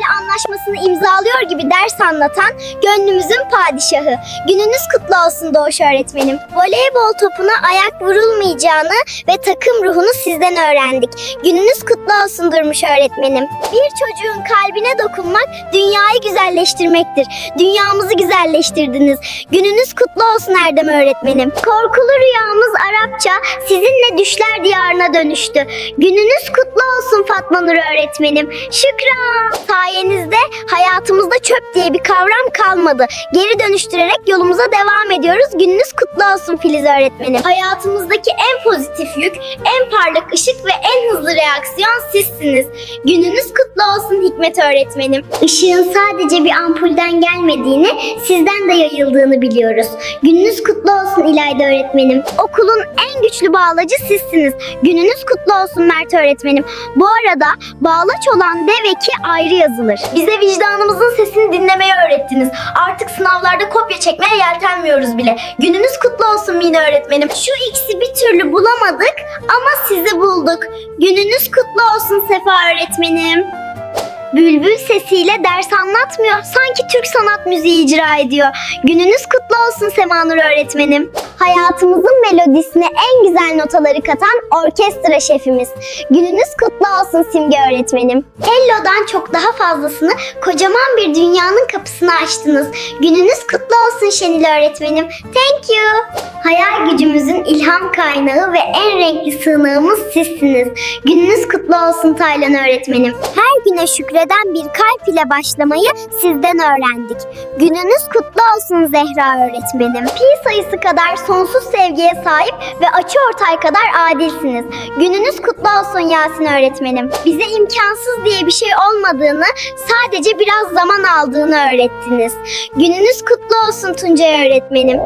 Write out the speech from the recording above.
Evli anlaşmasını imzalıyor gibi ders anlatan gönlümüzün padişahı. Gününüz kutlu olsun Doğuş öğretmenim. Voleybol topuna ayak vurulmayacağını ve takım ruhunu sizden öğrendik. Gününüz kutlu olsun Durmuş öğretmenim. Bir çocuğun kalbine dokunmak dünyayı güzelleştirmektir. Dünyamızı güzelleştirdiniz. Gününüz kutlu olsun Erdem öğretmenim. Korkulu rüyamız Arapça sizinle düşler diyarına dönüştü. Gününüz kutlu olsun Fatma Nur öğretmenim. Şükran. Sayenizde hayatımızda çöp diye bir kavram kalmadı. Geri dönüştürerek yolumuza devam ediyoruz. Gününüz kutlu olsun Filiz öğretmenim. Hayatımızdaki en pozitif yük, en parlak ışık ve en hızlı reaksiyon sizsiniz. Gününüz kutlu olsun Hikmet öğretmenim. Işığın sadece bir ampulden gelmediğini, sizden de yayıldığını biliyoruz. Gününüz kutlu olsun İlayda öğretmenim. Okulun en güçlü bağlacı sizsiniz. Gününüz kutlu olsun Mert öğretmenim. Bu arada bağlaç olan de ve ayrı yazılır. Bize vicdanımızın sesini dinlemeyi öğrettiniz. Artık sınavlarda kopya çekmeye yeltenmiyoruz bile. Gününüz kutlu olsun Mine öğretmenim. Şu ikisi bir türlü bulamadık ama sizi bulduk. Gününüz kutlu olsun Sefa öğretmenim. Bülbül sesiyle ders anlatmıyor. Sanki Türk sanat müziği icra ediyor. Gününüz kutlu olsun Semanur öğretmenim. Hayatımızın melodisine en güzel notaları katan orkestra şefimiz. Gününüz kutlu olsun Simge öğretmenim. Hello'dan çok daha fazlasını kocaman bir dünyanın kapısını açtınız. Gününüz kutlu olsun Şenil öğretmenim. Thank you. Hayal gücümüzün ilham kaynağı ve en renkli sığınağımız sizsiniz. Gününüz kutlu olsun Taylan öğretmenim. Her güne şükreden bir kalp ile başlamayı sizden öğrendik. Gününüz kutlu olsun Zehra öğretmenim. Pi sayısı kadar sonsuz sevgiye sahip ve açı ortay kadar adilsiniz. Gününüz kutlu olsun Yasin öğretmenim. Bize imkansız diye bir şey olmadığını, sadece biraz zaman aldığını öğrettiniz. Gününüz kutlu olsun Tuncay öğretmenim.